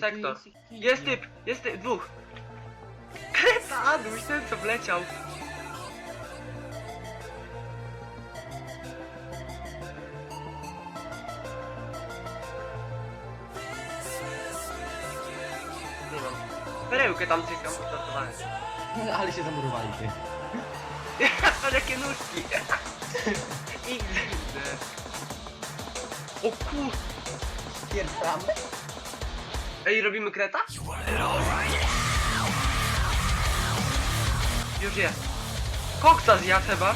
Sektor. tu jest typ, jest typ, dwóch. Kreta, Aduś, ten co wleciał. Nie mam. Perełkę tam cykam, podstartowałem. Ale się zamurowali ty. Patrz jakie nóżki. XD. O kur... Pierdamy? Ej, robimy kreta? Już jest. Koksa zjadł chyba.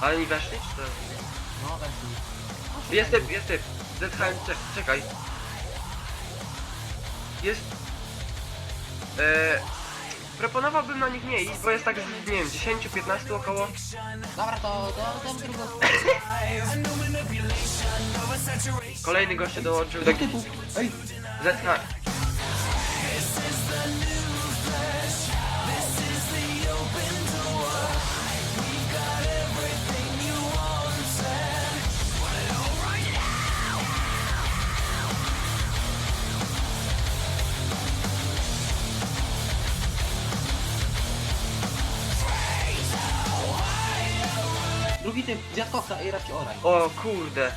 Ale nie weszli, czy to... No, weszli. Jest typ, jest typ. ZHM, czek, czekaj. Jest... Eee, proponowałbym na nich nie iść, bo jest tak z, nie wiem, 10-15 około. Dobra, to, to, to drugą Kolejny goście dołączył do. Ej, ZH. Typ, zjadł koksa, ej, raczej oraj. O kurde.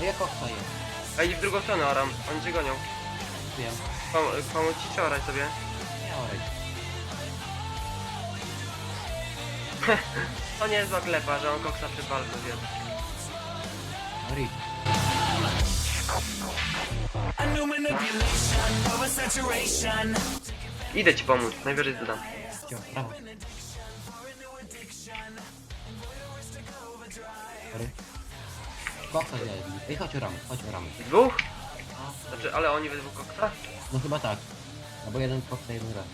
Ej, jak koksa jest. Ej, w drugą stronę oram, oni cię gonią. Wiem. Pom pomóc ci czy orać sobie? Nie oraj. To nie jest zła klepa, że on koksa przy palcu zjadł. Rip. A new manipulation, oversaturation. Idę ci pomóc, najwyżej dodam. Cio, prawo. Koksa zjadli. Ej, chodź oramy, chodź oramy. Dwóch? Znaczy, ale oni we dwóch koksa? No chyba tak. Albo jeden koksa, jeden raz.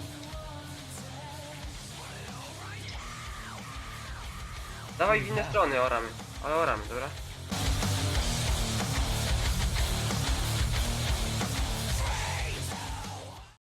Dawaj w inne strony oramy. Ale oramy, dobra?